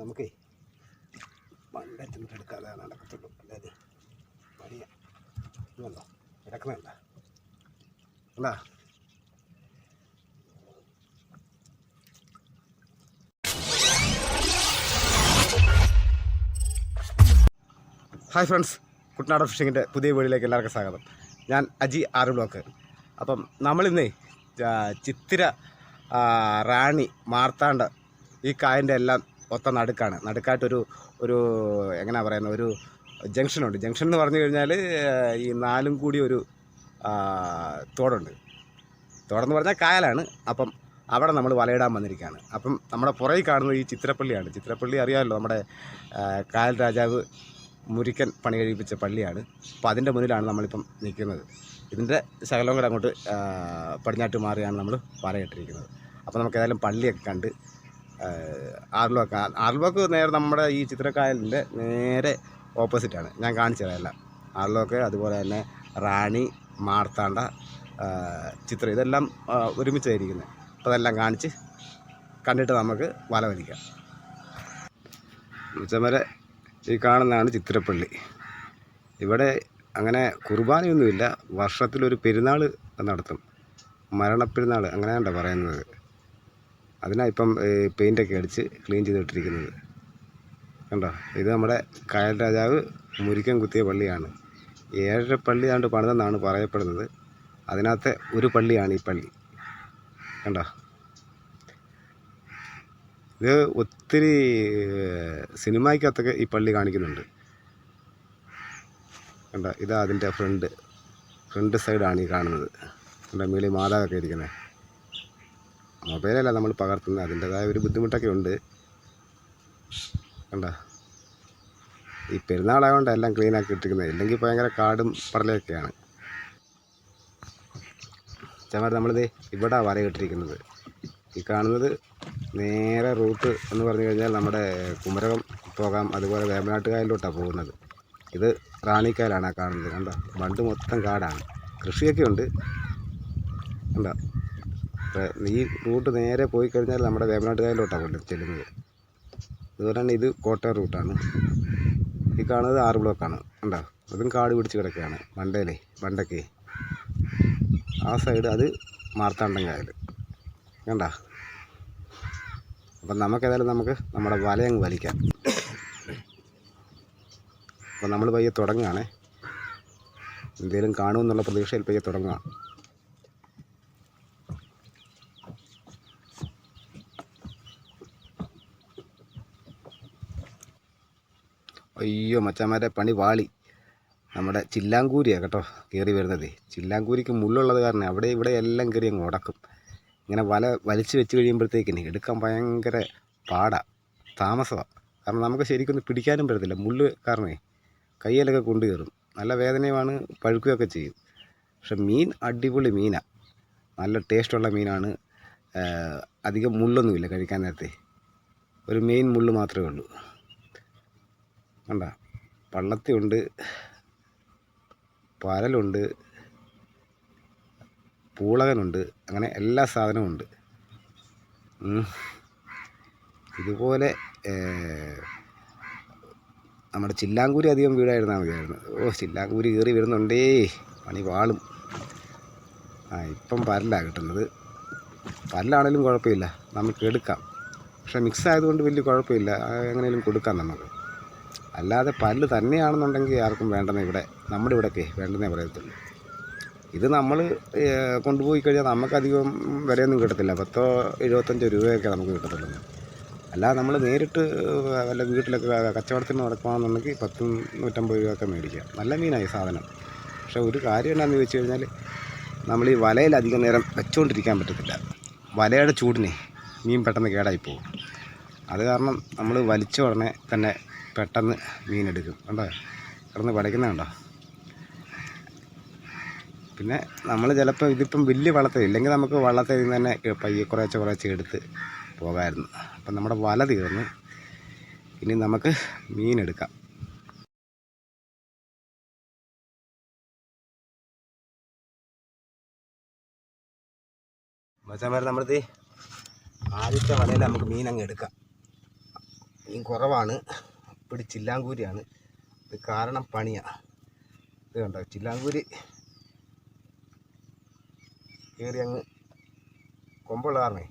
നമുക്കേ മണ്ട എടുക്കാതെ നടക്കത്തുള്ളൂ. അല്ലാതെ മടിയ ഇതുണ്ടോ കിടക്കുന്നുണ്ട അല്ല ഹായ് ഫ്രണ്ട്സ് കുട്ടനാട് ഫിഷിങ്ങിന്റെ പുതിയ വീടിലേക്ക് എല്ലാവർക്കും സ്വാഗതം. ഞാൻ അജി ആറ് ബ്ലോക്ക്. അപ്പം നമ്മളിന്ന് ചിത്തിര റാണി മാർത്താണ്ഡ ഈ കായന്റെ എല്ലാം ഒത്ത നടുക്കാണ്. നടുക്കായിട്ടൊരു ഒരു എങ്ങനെയാ പറയുന്നത് ഒരു ജംഗ്ഷനുണ്ട്. ജംഗ്ഷൻ എന്ന് പറഞ്ഞു കഴിഞ്ഞാൽ ഈ നാലും കൂടി ഒരു തോടുണ്ട്. തോടെന്ന് പറഞ്ഞാൽ കായലാണ്. അപ്പം അവിടെ നമ്മൾ വലയിടാൻ വന്നിരിക്കുകയാണ് അപ്പം നമ്മുടെ പുറകിൽ കാണുന്നത് ഈ ചിത്രപ്പള്ളിയാണ്. ചിത്രപ്പള്ളി അറിയാമല്ലോ നമ്മുടെ കായൽ രാജാവ് മുരിക്കൻ പണി കഴിപ്പിച്ച പള്ളിയാണ്. അപ്പോൾ അതിന്റെ മുന്നിലാണ് നമ്മളിപ്പം നിൽക്കുന്നത്. ഇതിന്റെ ശകലം കൂടെ അങ്ങോട്ട് പടിഞ്ഞാട്ട് മാറിയാണ് നമ്മൾ വലയിട്ടിരിക്കുന്നത്. അപ്പോൾ നമുക്ക് ഏതായാലും പള്ളിയൊക്കെ കണ്ട് ആർലോക്ക് ആർലോക്ക് നേരെ നമ്മുടെ ഈ ചിത്രക്കായലിന്റെ നേരെ ഓപ്പോസിറ്റാണ്. ഞാൻ കാണിച്ചു തരാം എല്ലാം. ആർലോക്ക് അതുപോലെ തന്നെ റാണി മാർത്താണ്ഡ ചിത്രം ഇതെല്ലാം ഒരുമിച്ചായിരിക്കുന്നത്. അപ്പോൾ അതെല്ലാം കാണിച്ച് കണ്ടിട്ട് നമുക്ക് വല വലിക്കാം. ഉച്ചമരെ ഈ കാണുന്നതാണ് ചിത്രപ്പള്ളി. ഇവിടെ അങ്ങനെ കുർബാനയൊന്നുമില്ല. വർഷത്തിലൊരു പെരുന്നാൾ നടത്തും. മരണപ്പെരുന്നാൾ അങ്ങനെയാണ്ട പറയുന്നത്. അതിനാ ഇപ്പം പെയിന്റൊക്കെ അടിച്ച് ക്ലീൻ ചെയ്തിട്ടിരിക്കുന്നത്. കണ്ടോ? ഇത് നമ്മുടെ കായൽ രാജാവ് മുരിക്കം കുത്തിയ പള്ളിയാണ്. ഏഴര പള്ളി ആണ്ട് പണിതെന്നാണ് പറയപ്പെടുന്നത്. അതിനകത്തെ ഒരു പള്ളിയാണ് ഈ പള്ളി. കണ്ടോ? ഇത് ഒത്തിരി സിനിമയ്ക്കകത്തൊക്കെ ഈ പള്ളി കാണിക്കുന്നുണ്ട്. കണ്ടോ? ഇതാ അതിന്റെ ഫ്രണ്ട്. ഫ്രണ്ട് സൈഡാണ് ഈ കാണുന്നത്. കണ്ടോ? മേളിൽ മാതാവൊക്കെ ഇരിക്കുന്നത് മൊബൈലല്ല നമ്മൾ പകർത്തുന്നത്. അതിന്റെതായ ഒരു ബുദ്ധിമുട്ടൊക്കെ ഉണ്ട്. കണ്ട? ഈ പെരുന്നാളായതുകൊണ്ട് എല്ലാം ക്ലീൻ ആക്കി ഇട്ടിരിക്കുന്നത്. ഇല്ലെങ്കിൽ ഭയങ്കര കാടും പടലൊക്കെയാണ്. ചമാർ നമ്മളിത് ഇവിടെ വരയിട്ടിരിക്കുന്നത് ഈ കാണുന്നത് നേരെ റൂട്ട് എന്ന് പറഞ്ഞു കഴിഞ്ഞാൽ നമ്മുടെ കുമരകം പോകാം. അതുപോലെ വേമ്പനാട്ടുകായലിലോട്ടാണ് പോകുന്നത്. ഇത് റാണിക്കായലാണ് ആ കാണുന്നത്. കണ്ടോ? ബണ്ട് മൊത്തം കാടാണ്. കൃഷിയൊക്കെ ഉണ്ട്. കണ്ടോ? ഇപ്പം ഈ റൂട്ട് നേരെ പോയി കഴിഞ്ഞാൽ നമ്മുടെ വേമ്പനാട്ടുകായലോട്ടാണ് കൊണ്ട് ചെല്ലുന്നത് അതുപോലെ തന്നെ ഇത് കോട്ടയം റൂട്ടാണ്. ഈ കാണുന്നത് ആറ് ബ്ലോക്കാണ്. കണ്ടോ? അതും കാട് പിടിച്ച് കിടക്കുകയാണ്. ബണ്ടയിലേ ബണ്ടൊക്കെ ആ സൈഡ് അത് മാർത്താണ്ഡം കായൽ. കണ്ട? അപ്പം നമുക്കേതായാലും നമുക്ക് നമ്മുടെ വലയങ്ങ് വലിക്കാം. അപ്പം നമ്മൾ പയ്യെ തുടങ്ങുകയാണേ. എന്തെങ്കിലും കാണുമെന്നുള്ള പ്രതീക്ഷയിൽ പയ്യെ തുടങ്ങുക. അയ്യോ മച്ചാമാരെ പണി വാളി. നമ്മുടെ ചില്ലാങ്കൂരിയാണ് കേട്ടോ കയറി വരുന്നത്. ചില്ലാങ്കൂരിക്ക് മുള്ളുള്ളത് കാരണം അവിടെ ഇവിടെ എല്ലാം കയറി അങ്ങ് ഉടക്കും. ഇങ്ങനെ വല വലിച്ചു വെച്ച് കഴിയുമ്പോഴത്തേക്കിന് എടുക്കാൻ ഭയങ്കര പാടാണ് താമസമാണ് കാരണം നമുക്ക് ശരിക്കൊന്നും പിടിക്കാനും പറ്റത്തില്ല. മുള്ള് കാരണേ കയ്യിലൊക്കെ കൊണ്ടു കയറും. നല്ല വേദനയുമാണ് പഴുക്കുകയൊക്കെ ചെയ്യും. പക്ഷെ മീൻ അടിപൊളി മീനാണ് നല്ല ടേസ്റ്റുള്ള മീനാണ്. അധികം മുള്ളൊന്നുമില്ല കഴിക്കാൻ നേരത്തെ. ഒരു മെയിൻ മുള്ള് മാത്രമേ ഉള്ളൂ. കണ്ട പള്ളത്തിയുണ്ട് പരലുണ്ട് പൂളകനുണ്ട് അങ്ങനെ എല്ലാ സാധനവും ഉണ്ട് ഇതുപോലെ നമ്മുടെ ചില്ലാങ്കൂരി അധികം വീടായിരുന്നാൽ മതിയായിരുന്നു. ഓ ചില്ലാങ്കൂരി കയറി വരുന്നുണ്ടേ പണി വാളും. ആ ഇപ്പം പരലാണ് കിട്ടുന്നത്. പരലാണേലും കുഴപ്പമില്ല. നമുക്ക് എടുക്കാം. പക്ഷെ മിക്സ് ആയതുകൊണ്ട് വലിയ കുഴപ്പമില്ല. എങ്ങനെയും കൊടുക്കാം നമുക്ക്. അല്ലാതെ പല്ല് തന്നെയാണെന്നുണ്ടെങ്കിൽ ആർക്കും വേണ്ടെന്ന് ഇവിടെ നമ്മുടെ ഇവിടെയൊക്കെ വേണ്ടെന്നേ പറയത്തുള്ളൂ. ഇത് നമ്മൾ കൊണ്ടുപോയി കഴിഞ്ഞാൽ നമുക്കധികം വിലയൊന്നും കിട്ടത്തില്ല. പത്തോ എഴുപത്തഞ്ചോ രൂപയൊക്കെ നമുക്ക് കിട്ടത്തുള്ളൂ. അല്ലാതെ നമ്മൾ നേരിട്ട് വല്ല വീട്ടിലൊക്കെ കച്ചവടത്തിന് നടക്കുകയാണെന്നുണ്ടെങ്കിൽ പത്തും നൂറ്റമ്പത് രൂപയൊക്കെ മേടിക്കാം. നല്ല മീനായി സാധനം. പക്ഷേ ഒരു കാര്യം എന്താണെന്ന് ചോദിച്ചു കഴിഞ്ഞാൽ നമ്മൾ ഈ വലയിൽ അധികം നേരം വെച്ചുകൊണ്ടിരിക്കാൻ പറ്റത്തില്ല. വലയുടെ ചൂടിനെ മീൻ പെട്ടെന്ന് കേടായി പോകും. അത് കാരണം നമ്മൾ വലിച്ച ഉടനെ തന്നെ പെട്ടെന്ന് മീനെടുക്കും. കണ്ടോ? കിടന്ന് പടയ്ക്കുന്ന കണ്ടോ പിന്നെ നമ്മൾ ചിലപ്പോൾ ഇതിപ്പം വലിയ വള്ളത്തിൽ ഇല്ലെങ്കിൽ നമുക്ക് വള്ളത്തിൽ നിന്ന് തന്നെ പയ്യെ കുറേശ്ശെ കുറേശ്ശെ എടുത്ത് പോകാമായിരുന്നു അപ്പം നമ്മുടെ വല തീർന്നു. ഇനി നമുക്ക് മീനെടുക്കാം. വരെ നമ്മളിത് ആദ്യത്തെ വലയിൽ നമുക്ക് മീൻ അങ്ങ് എടുക്കാം. മീൻ കുറവാണ്. പിടി ചില്ലാങ്കൂരിയാണ്. ഇത് കാരണം പണിയാണ് ഇത് കണ്ടോ ചില്ലാങ്കൂരി കയറി അങ്ങ് കൊമ്പുള്ള കാരണേ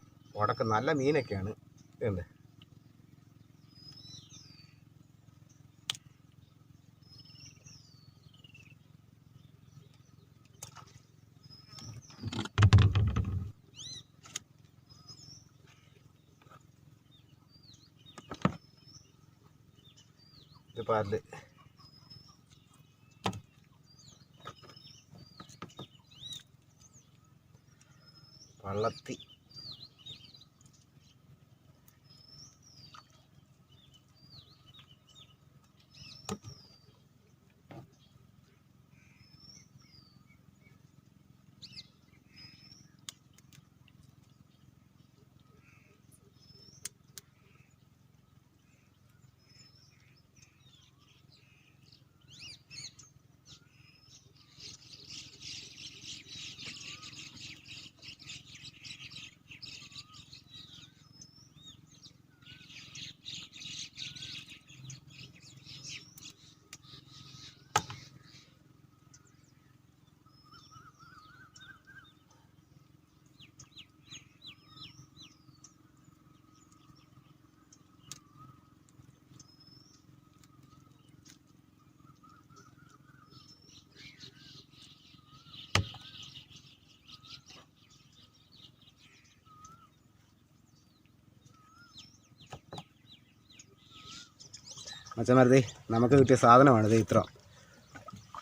നല്ല മീനൊക്കെയാണ്. ഇതുണ്ട്. ഇത് പാൽ. വള്ളത്തി. മച്ചമരുതി നമുക്ക് കിട്ടിയ സാധനമാണിത് ഇത്ര.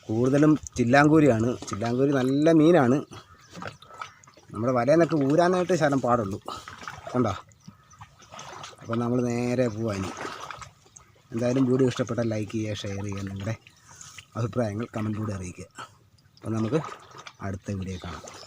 കൂടുതലും ചില്ലാങ്കൂരിയാണ്. ചില്ലാങ്കൂരി നല്ല മീനാണ്. നമ്മുടെ വലയെന്നൊക്കെ ഊരാനായിട്ട് ശലം പാടുള്ളൂ. കണ്ടോ? അപ്പം നമ്മൾ നേരെ പോവാൻ എന്തായാലും വീഡിയോ ഇഷ്ടപ്പെട്ടാൽ ലൈക്ക് ചെയ്യുക ഷെയർ ചെയ്യുക നിങ്ങളുടെ അഭിപ്രായങ്ങൾ കമന്റിലൂടെ അറിയിക്കുക. അപ്പം നമുക്ക് അടുത്ത വീഡിയോ കാണാം.